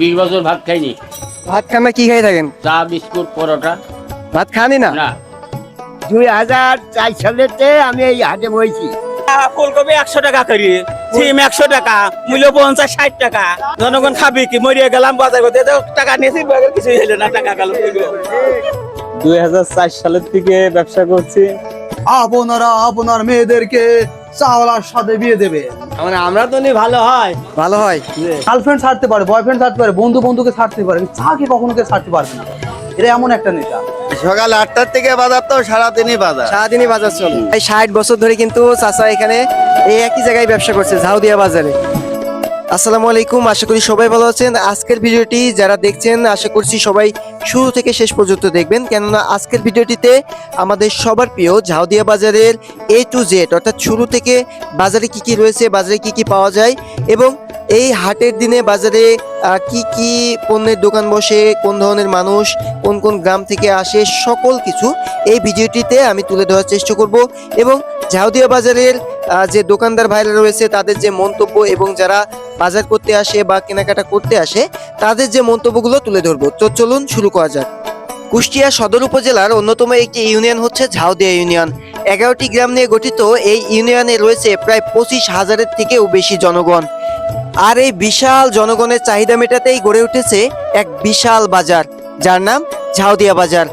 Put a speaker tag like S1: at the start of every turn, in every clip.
S1: বিশ বছর ভাত খাইনি।
S2: ভাত খান না কি খাই থাকেন?
S1: চা বিস্কুট পরোটা।
S2: ভাত খানি না?
S1: না।
S3: দুই হাজার চার সালেতে আমি এই হাটে বইছি।
S4: ফুলকপি একশো টাকা করি সিম একশো টাকা মূল্য পঞ্চাশ ষাট টাকা। জনগণ খাবি কি? মরিয়ে গেলাম বাজার করতে। টাকা নিয়েছি কিছুই হলো না টাকা গেল।
S5: দুই সালের থেকে ব্যবসা করছি।
S6: আপনারা আপনার মেয়েদেরকে চাওয়ালার সাথে বিয়ে দেবে
S4: মানে আমরা তো নি ভালো হয়।
S2: ভালো হয়।
S6: গার্লফ্রেন্ড ছাড়তে পারে বয়ফ্রেন্ড ছাড়তে পারে বন্ধু বন্ধুকে ছাড়তে পারে চাকে কখনো কে ছাড়তে পারবে না। এটা এমন একটা নেতা।
S5: সকাল আটটার থেকে বাজার তো সারাদিনই বাজার।
S2: সারাদিনই বাজার চলে। এই ষাট বছর ধরে কিন্তু চাচা এখানে এই একই জায়গায় ব্যবসা করছে ঝাউদিয়া বাজারে। আসসালামু আলাইকুম আশা করি সবাই ভালো আছেন। আজকের ভিডিওটি যারা দেখছেন আশা করছি সবাই শুরু থেকে শেষ পর্যন্ত দেখবেন। কেননা আজকের ভিডিওটিতে আমাদের সবার প্রিয় ঝাউদিয়া বাজারের এ টু জেড অর্থাৎ শুরু থেকে বাজারে কি কি রয়েছে, বাজারে কি কি পাওয়া যায় এবং এই হাটের দিনে বাজারে কি কি পণ্যের দোকান বসে, কোন ধরনের মানুষ, কোন কোন গ্রাম থেকে আসে, সকল কিছু এই ভিডিওটিতে আমি তুলে ধরার চেষ্টা করব এবং ঝাউদিয়া বাজারের যে দোকানদার ভাইরা রয়েছে, তাদের যে মন্তব্য এবং যারা বাজার করতে আসে বা কেনাকাটা করতে আসে, তাদের যে মন্তব্যগুলো তুলে ধরবো। তো চলুন শুরু করা যাক। কুষ্টিয়া সদর উপজেলার অন্যতম একটি ইউনিয়ন হচ্ছে ঝাউদিয়া ইউনিয়ন। এগারোটি গ্রাম নিয়ে গঠিত এই ইউনিয়নে রয়েছে প্রায় পঁচিশ হাজারের থেকেও বেশি জনগণ। আর এই বিশাল জনগণের চাহিদা মেটাতেই গড়ে উঠেছে এক বিশাল বাজার, যার নাম ঝাউদিয়া বাজার।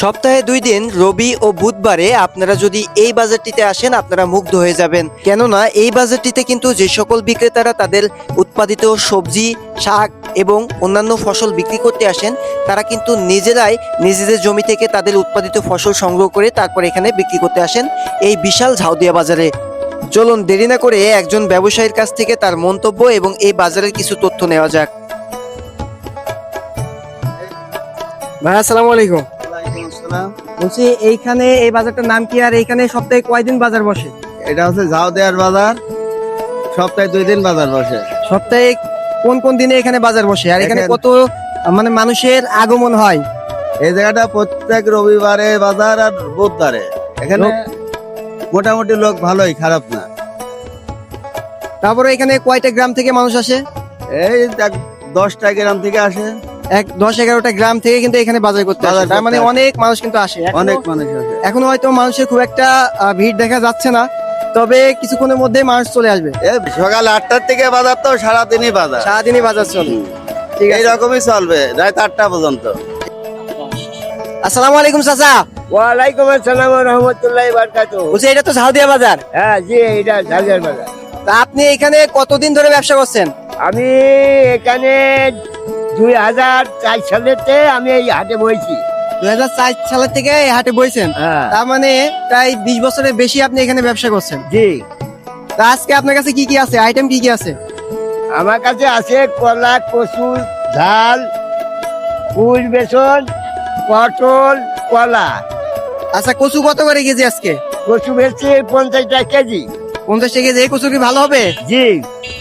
S2: সপ্তাহে দুই দিন, রবি ও বুধবারে আপনারা যদি এই বাজারটিতে আসেন, আপনারা মুগ্ধ হয়ে যাবেন। কেননা, এই বাজারটিতে কিন্তু যে সকল বিক্রেতারা তাদের উৎপাদিত সবজি, শাক এবং অন্যান্য ফসল বিক্রি করতে আসেন, তারা কিন্তু নিজেরাই নিজেদের জমি থেকে তাদের উৎপাদিত ফসল সংগ্রহ করে তারপর এখানে বিক্রি করতে আসেন এই বিশাল ঝাউদিয়া বাজারে। চলুন, দেরি না করে একজন ব্যবসায়ীর কাছ থেকে তার মন্তব্য এবং এই বাজারের কিছু তথ্য নেওয়া যাক। ভাই, আসসালামু আলাইকুম। বলছি এইখানে এই বাজারটার নাম কি আর এইখানে সপ্তাহে কয়দিন বাজার বসে?
S5: এটা হচ্ছে ঝাউ দেওয়ার বাজার সপ্তাহে দুই দিন বাজার বসে।
S2: সপ্তাহে কোন কোন দিনে এখানে বাজার বসে? আর এখানে কত মানে মানুষের আগমন হয়?
S5: এই জায়গাটা প্রত্যেক রবিবারে বাজার আর বুধবারে। এখানে মোটামুটি লোক ভালোই খারাপ না।
S2: তারপরে এখানে কয়টা গ্রাম থেকে মানুষ আসে?
S5: এই দশটা গ্রাম থেকে আসে।
S2: এক দশ এগারোটা গ্রাম থেকে কিন্তু এখানে বাজার করতে আসে। তার মানে অনেক মানুষ কিন্তু আসে।
S5: অনেক মানুষ আসে।
S2: এখন হয়তো মানুষের খুব একটা ভিড় দেখা যাচ্ছে না। তবে কিছুক্ষণের মধ্যে মানুষ চলে আসবে।
S5: সকাল আটটার থেকে বাজার তো সারাদিনই বাজার।
S2: সারাদিনই বাজার চলে। ঠিক আছে।
S5: এইরকমই চলবে রাত আটটা পর্যন্ত।
S2: আসসালামু আলাইকুম চাচা।
S3: ওয়ালাইকুম আসসালাম রহমতুল্লাহ বারকাত
S2: বলছি এটা তো ঝাউদিয়া বাজার।
S3: হ্যাঁ জি এটা ঝালঝার বাজার।
S2: তা আপনি এখানে কতদিন ধরে ব্যবসা করছেন?
S3: আমি এখানে দুই হাজার চার সালেতে আমি এই হাটে বইছি।
S2: দুই হাজার চার সালের থেকে এই হাটে বইছেন?
S3: হ্যাঁ।
S2: তার মানে প্রায় বিশ বছরের বেশি আপনি এখানে ব্যবসা করছেন।
S3: জি।
S2: তা আজকে আপনার কাছে কি কি আছে? আইটেম কি কি আছে?
S3: আমার কাছে আছে কলা কচু ঝাল ফুল বেসন পটল কলা।
S2: আচ্ছা কচু কত করে কেজি আজকে?
S3: কচু বেশি পঞ্চাশ টাকা কেজি।
S2: পঞ্চাশ টাকা কেজি। এই কচু কি ভালো হবে?
S3: জি।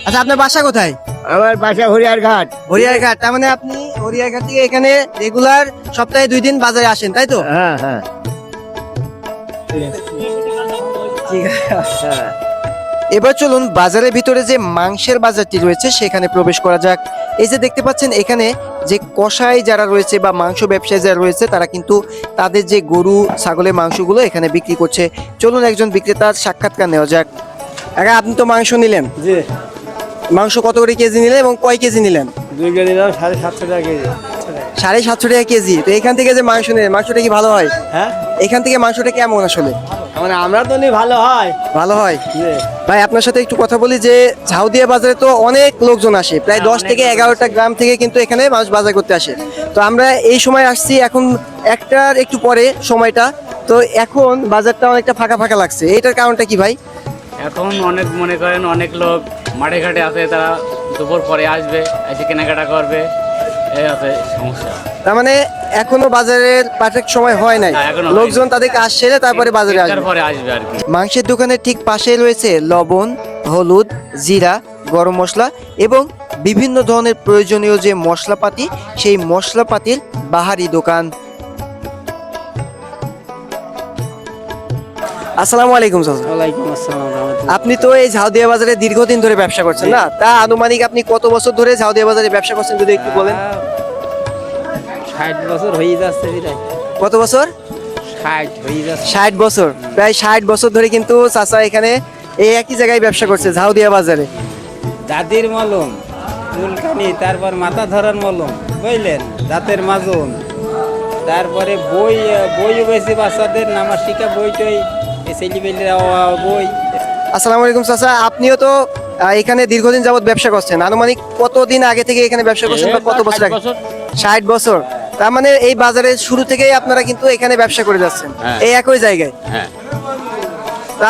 S2: আচ্ছা আপনার বাসা কোথায়?
S3: আমার বাসা হরিয়ার ঘাট।
S2: হরিয়ারঘাট তার মানে আপনি হরিয়ারঘাট থেকে এখানে রেগুলার সপ্তাহে দুই দিন বাজারে আসেন তাই তো?
S3: হ্যাঁ হ্যাঁ।
S2: ঠিক আছে। এবার চলুন বাজারের ভিতরে যে মাংসের বাজারটি রয়েছে সেখানে প্রবেশ করা যাক। এই যে দেখতে পাচ্ছেন এখানে যে কষাই যারা রয়েছে বা মাংস ব্যবসায়ী যারা রয়েছে তারা কিন্তু তাদের যে গরু ছাগলের মাংসগুলো এখানে বিক্রি করছে। চলুন একজন বিক্রেতার সাক্ষাৎকার নেওয়া যাক। আগে আপনি তো মাংস নিলেন।
S4: জি।
S2: মাংস কত করে কেজি নিলেন এবং কয় কেজি নিলেন?
S4: দুই কেজি দাম সাড়ে সাতশো টাকা কেজি।
S2: সাড়ে সাতশো টাকা কেজি। তো এখান থেকে যে মাংস নিলেন মাংসটা কি ভালো হয়?
S4: হ্যাঁ?
S2: এখান থেকে মাংসটা কেমন আসলে?
S4: মানে আমরা তো ভালো হয়।
S2: ভালো হয়? ভাই আপনার সাথে একটু কথা বলি যে ঝাউদিয়া বাজারে তো অনেক লোকজন আসে। প্রায়
S4: হ্যাঁ,
S2: দশ থেকে এগারোটা গ্রাম থেকে কিন্তু এখানে মানুষ বাজার করতে আসে। তো আমরা এই সময় আসছি এখন একটার একটু পরে সময়টা। তো এখন বাজারটা অনেকটা ফাঁকা ফাঁকা লাগছে। এটার কারণটা কি ভাই?
S1: এখন অনেক মনে করেন অনেক লোক মাঠে ঘাটে আছে তারা দুপুর পরে আসবে এসে কেনাকাটা করবে এই আছে সমস্যা।
S2: তার মানে এখনও বাজারের পারফেক্ট সময় হয় নাই। লোকজন তাদের কাজ সেরে তারপরে বাজারে আসবে?
S1: তারপরে আসবে আর কি।
S2: মাংসের দোকানের ঠিক পাশেই রয়েছে লবণ হলুদ জিরা গরম মশলা এবং বিভিন্ন ধরনের প্রয়োজনীয় যে মশলাপাতি সেই মশলাপাতির বাহারি দোকান। আসসালামু আলাইকুম চাচা।
S1: ওয়ালাইকুম আসসালাম
S2: আপনি তো এই ঝাউদিয়া বাজারে দীর্ঘদিন ধরে ব্যবসা করছেন না? তা আনুমানিক আপনি কত বছর ধরে ঝাউদিয়া বাজারে ব্যবসা করছেন যদি একটু বলেন?
S1: ষাট বছর হয়ে যাচ্ছে
S2: কত বছর?
S1: ষাট
S2: বছর। প্রায় ষাট বছর ধরে কিন্তু চাচা এখানে এই একই জায়গায় ব্যবসা করছে ঝাউদিয়া বাজারে।
S7: দাদির মলম চুলকানি তারপর মাথা ধরার মলম বুঝলেন? দাঁতের মাজুন। তারপরে বই বইও বেশি বাচ্চাদের নামাজ শিখা বই টই। ছেলেবেলের বই।
S2: আসসালামু আলাইকুম চাচা। আপনিও তো এখানে দীর্ঘদিন যাবত ব্যবসা করছেন। আনুমানিক কতদিন আগে থেকে এখানে ব্যবসা করছেন বা কত বছর আগে? ষাট বছর। তার মানে এই বাজারের শুরু থেকেই আপনারা কিন্তু এখানে ব্যবসা করে যাচ্ছেন।
S1: হ্যাঁ।
S2: এই একই জায়গায়।
S1: হ্যাঁ।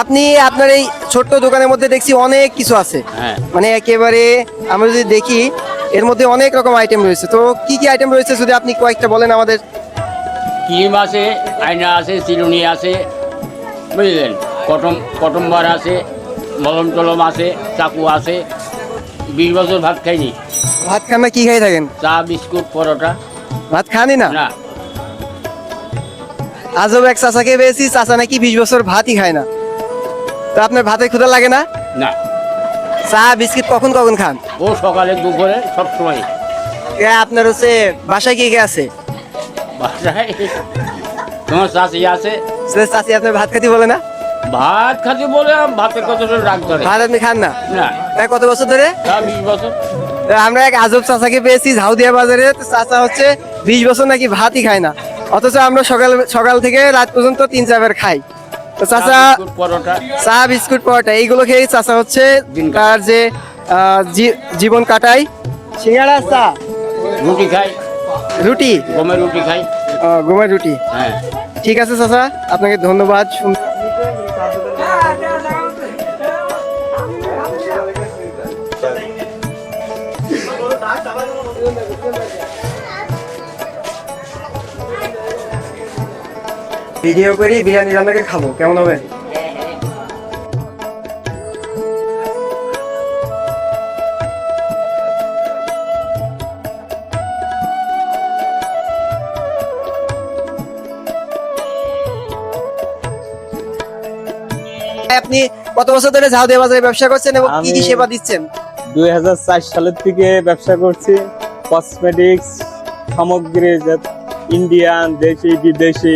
S2: আপনি আপনার এই ছোট্ট দোকানের মধ্যে দেখছি অনেক কিছু আছে।
S1: হ্যাঁ।
S2: মানে একেবারে আমরা যদি দেখি এর মধ্যে অনেক রকম আইটেম রয়েছে। তো কি কি আইটেম রয়েছে যদি আপনি কয়েকটা বলেন আমাদের?
S8: ক্রিম আছে আয়না আছে চিরুনি আছে বুঝলেন? কটম কটম্বার আছে মলম টলম আছে চাকু আছে বিশ বছর ভাত খাইনি।
S2: ভাত খান না কি খাই থাকেন?
S8: চা বিস্কুট পরোটা।
S2: ভাত খানি না?
S8: না।
S2: আজব এক চাচাকে পেয়েছি চাচা নাকি বিশ বছর ভাতই খায় না। তো আপনার ভাতের ক্ষুধা লাগে না?
S8: না।
S2: চা বিস্কিট কখন কখন খান?
S8: ও সকালে দুপুরে সব সময়।
S2: এ, আপনার হচ্ছে বাসায় কে কে আছে?
S8: বাসায় তোমার চাষি আছে
S2: চাচি আপনার ভাত খাতি বলে না?
S8: ভাত খাতে বলে ভাতের কত রাগ ধরে
S2: ভাত আপনি খান না?
S8: না।
S2: কত বছর ধরে?
S8: বিশ বছর।
S2: আমরা এক আজব চাচাকে পেয়েছি ঝাউদিয়া বাজারে। তো চাচা হচ্ছে বিশ বছর নাকি ভাতই খায় না। অথচ আমরা সকাল সকাল থেকে রাত পর্যন্ত তিন চারবার খাই। তো
S8: চা
S2: চাচা
S8: বিস্কুট পরোটা।
S2: চা বিস্কুট পরোটা এইগুলো খেয়ে চাচা হচ্ছে তার যে জীবন কাটাই সিঙ্গাড়া চা?
S8: রুটি খাই।
S2: রুটি?
S8: গমের রুটি খাই।
S2: গমের রুটি।
S8: হ্যাঁ।
S2: ঠিক আছে চাচা। আপনাকে ধন্যবাদ। ভিডিও করি বিরিয়ানি রান্নাকে খাব। কেমন হবে? বছর ধরে ঝাউদিয়া বাজারে ব্যবসা করছেন এবং কি কি সেবা দিচ্ছেন?
S9: দুই হাজার চার সালের থেকে ব্যবসা করছি। কসমেটিক্স সামগ্রী ইন্ডিয়ান দেশি বিদেশি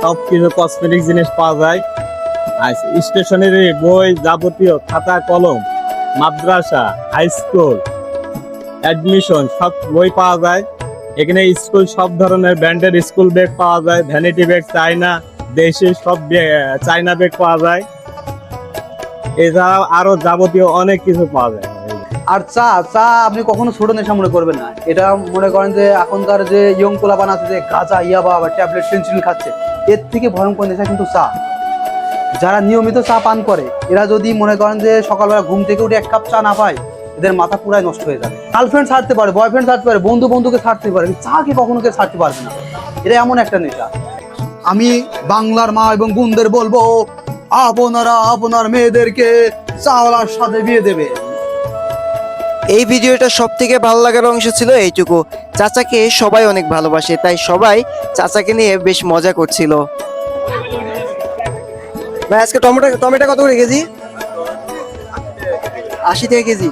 S9: সব কিছু কসমেটিক জিনিস পাওয়া যায়। আর স্টেশনারি বই যাবতীয় খাতা কলম মাদ্রাসা হাই স্কুল অ্যাডমিশন সব বই পাওয়া যায়। এখানে স্কুল সব ধরনের ব্র্যান্ডের স্কুল ব্যাগ পাওয়া যায়। ভ্যানিটি ব্যাগ চায়না দেশি সব চায়না ব্যাগ পাওয়া যায়। এছাড়াও আরও যাবতীয় অনেক কিছু পাওয়া যায়।
S6: আর চা চা আপনি কখনো ছোট নেশা মনে করবেন না। এটা মনে করেন যে এখনকার যে ইয়ং পোলাপান আছে, যে গাঁজা, ইয়াবা বা ট্যাবলেট পেন্সিল খাচ্ছে, এর থেকে ভয়ঙ্কর নেশা কিন্তু চা। যারা নিয়মিত চা পান করে, এরা যদি মনে করেন যে সকালবেলা ঘুম থেকে উঠে এক কাপ চা না পায়, এদের মাথা পুরাই নষ্ট হয়ে যাবে। গার্লফ্রেন্ড ছাড়তে পারে বয়ফ্রেন্ড ছাড়তে পারে, বন্ধু বন্ধুকে ছাড়তে পারে, চা চাকে কখনো কে ছাড়তে পারবে না। এটা এমন একটা নেশা। আমি বাংলার মা এবং বোনদের বলব আপনারা আপনার মেয়েদেরকে চাওলার সাথে বিয়ে দেবে।
S2: এই ভিডিওটা সব থেকে ভালো লাগার অংশ ছিল এইটুকু। চাচাকে সবাই অনেক ভালোবাসে, তাই সবাই চাচাকে নিয়ে বেশ মজা করছিল। ভাই, আজকে টমেটো টমেটো কত করে কেজি? আশি টাকা কেজি।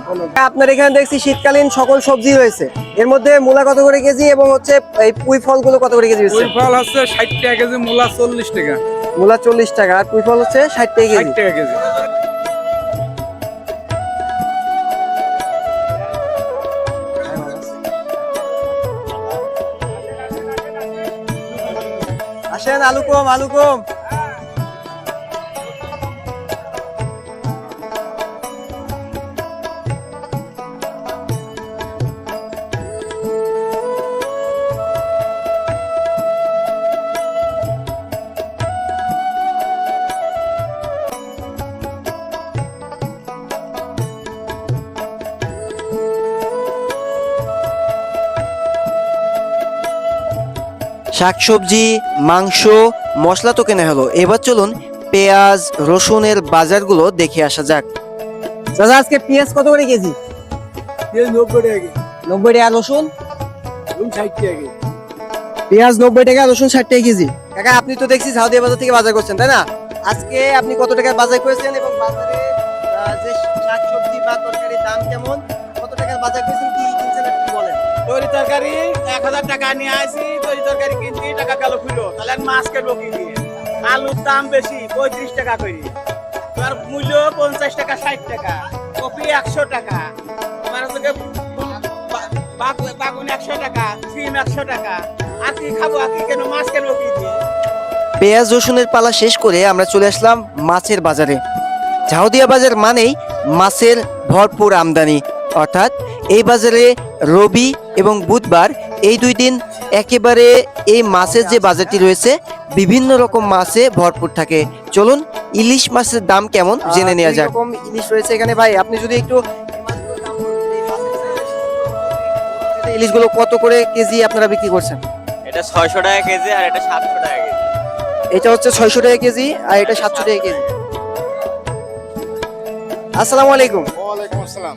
S2: আপনার এখানে দেখছি শীতকালীন সকল সবজি রয়েছে। এর মধ্যে মূলা কত করে কেজি এবং হচ্ছে এই পুঁই ফলগুলো কত করে কেজি হচ্ছে
S10: ফল হচ্ছে ষাট টাকা কেজি মূলা চল্লিশ টাকা।
S2: মূলা চল্লিশ টাকা আর পুঁই ফল হচ্ছে ষাট টাকা কেজি।
S10: টাকা কেজি।
S2: আসেন আলু কম। শাকসবজি মাংস মশলা তো কেনা হলো। এবার চলুন পেঁয়াজ রসুনের বাজারগুলো দেখে আসা যাক। দাদা আজকে পেঁয়াজ কত করে কেজি?
S3: নব্বই টাকা
S2: নব্বই টাকা রসুন?
S3: ষাট টাকা
S2: পেঁয়াজ নব্বই টাকা রসুন ষাট টাকা কেজি। কাকা আপনি তো দেখছি ঝাউদিয়া বাজার থেকে বাজার করছেন তাই না? আজকে আপনি কত টাকার বাজার করেছেন এবং বাজারে যে শাকসবজি বা তরকারির দাম কেমন? কত টাকার বাজার করেছেন? কি কিনছেন একটু বলেন?
S4: তরি তরকারি এক হাজার টাকা নিয়ে আসি তরি তরকারি কিনছি, টাকা গেল তাহলে মাছ কেটবো আলুর দাম বেশি, পঁয়ত্রিশ টাকা করি। তোমার মূল্য পঞ্চাশ টাকা, ষাট টাকা। কপি একশো টাকা। তোমার হচ্ছে বাগুন একশো টাকা, সিম একশো টাকা। আর কি খাব, আর কি কেন মাছ কেনবো কি
S2: পেঁয়াজ, রসুনের পালা শেষ করে আমরা চলে আসলাম মাছের বাজারে। ঝাউদিয়া বাজার মানেই মাছের ভরপুর আমদানি, অর্থাৎ এই বাজারে রবি এবং বুধবার এই দুই দিন একেবারে এই মাছের যে বাজারটি রয়েছে বিভিন্ন রকম মাছে ভরপুর থাকে। চলুন ইলিশ মাছের দাম কেমন জেনে নেওয়া যাক। ইলিশ রয়েছে এখানে ভাই। আপনি যদি একটু ইলিশগুলো কত করে কেজি আপনারা বিক্রি করছেন?
S9: এটা ছয়শো টাকা কেজি আর এটা সাতশো টাকা কেজি।
S2: এটা হচ্ছে ছয়শো টাকা কেজি আর এটা সাতশো টাকা কেজি। আসসালামু আলাইকুম।
S10: ওয়ালাইকুম আসসালাম।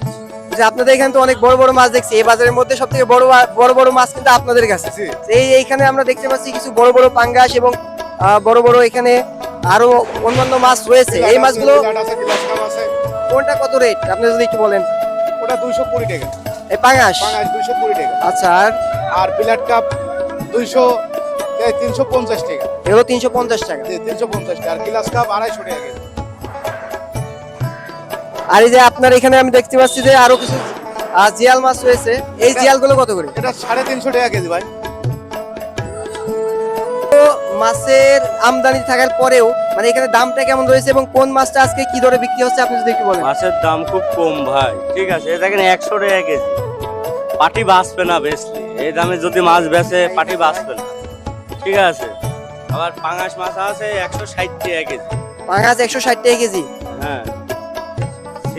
S2: যে আপনাদের এখানে তো অনেক বড় বড় মাছ দেখছি। এই বাজারের মধ্যে সব থেকে বড় বড় বড় মাছ কিন্তু আপনাদের কাছে। এই এইখানে আমরা দেখতে পাচ্ছি কিছু বড় বড় পাঙ্গাস এবং বড় বড় এখানে আরও অন্যান্য মাছ রয়েছে। এই মাছগুলো কোনটা কত রেট? আপনি যদি একটু বলেন।
S10: ওটা দুইশো কুড়ি টাকা।
S2: এই পাঙ্গাস?
S10: দুইশো কুড়ি টাকা।
S2: আচ্ছা আর?
S10: আর প্লেট কাপ দুইশো তিনশো পঞ্চাশ টাকা।
S2: এগুলো তিনশো পঞ্চাশ টাকা।
S10: তিনশো পঞ্চাশ টাকা। আর গ্লাস কাপ আড়াইশো টাকা
S2: আর এই যে আপনার এখানে আমি দেখতে পাচ্ছি যে আরও কিছু জিয়াল মাছ রয়েছে। এই জিয়ালগুলো কত করে?
S10: এটা সাড়ে তিনশো টাকা কেজি ভাই।
S2: তো মাছের আমদানি থাকার পরেও মানে এখানে দামটা কেমন রয়েছে এবং কোন মাছটা আজকে কি দরে বিক্রি হচ্ছে আপনি যদি একটু বলেন।
S9: মাছের দাম খুব কম ভাই। ঠিক আছে দেখেন একশো টাকা কেজি। পাটি বাঁচবে না বেশি। এই দামে যদি মাছ বেচে পাটি বাঁচবে না। ঠিক আছে আবার পাঙাশ মাছ আছে একশো ষাট টাকা কেজি।
S2: পাঙাশ একশো ষাট টাকা কেজি।
S9: হ্যাঁ।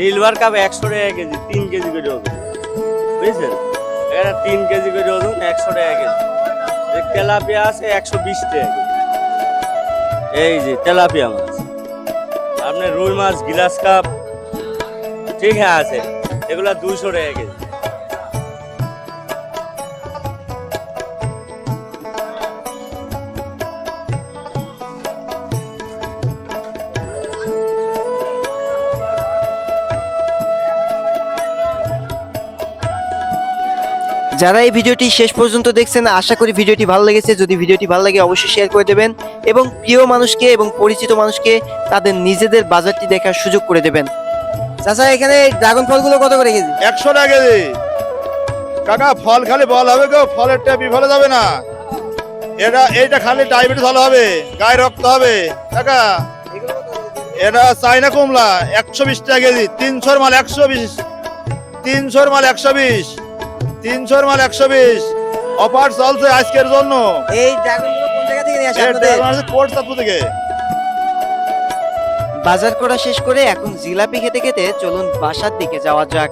S9: সিলভার কাপ একশো টাকা কেজি, তিন কেজি করে ওজন। বুঝছেন? এটা তিন কেজি করে ওজন, একশো টাকা কেজি। যে তেলাপিয়া আছে একশো বিশ টাকা এই যে তেলাপিয়া মাছ। আপনার রুই মাছ, গিলাস কাপ, ঠিক আছে, এগুলা দুশো টাকা কেজি।
S2: যারা এই ভিডিওটি শেষ পর্যন্ত দেখছেন, আশা করি ভিডিওটি ভালো লেগেছে। যদি ভিডিওটি ভালো লাগে, অবশ্যই শেয়ার করে দেবেন এবং প্রিয় মানুষকে এবং পরিচিত মানুষকে তাদের নিজেদের বাজারটি দেখার সুযোগ করে দেবেন। চাচা, এখানে ড্রাগন ফলগুলো কত করে কেজি?
S10: একশো টাকা কেজি। কাকা, ফল খালি বল হবে গো, ফলের টা বিফলে যাবে না। এটা, এইটা খালি ডায়াবেটিস ভালো হবে, গায়ে রক্ত হবে। কাকা, এটা চাইনা কমলা একশো বিশ টাকা কেজি, তিনশোর মাল একশো বিশ, তিনশোর মাল একশো বিশ। তিনশোর মাল একশো বিশ। অফার চলছে আজকের জন্য।
S2: এই ড্রাগনগুলো কোন জায়গা থেকে নিয়ে আসে আপনাদের?
S10: কোর্ট চাঁদপুর থেকে।
S2: বাজার করা শেষ করে এখন জিলাপি খেতে খেতে চলুন বাসার দিকে যাওয়া যাক।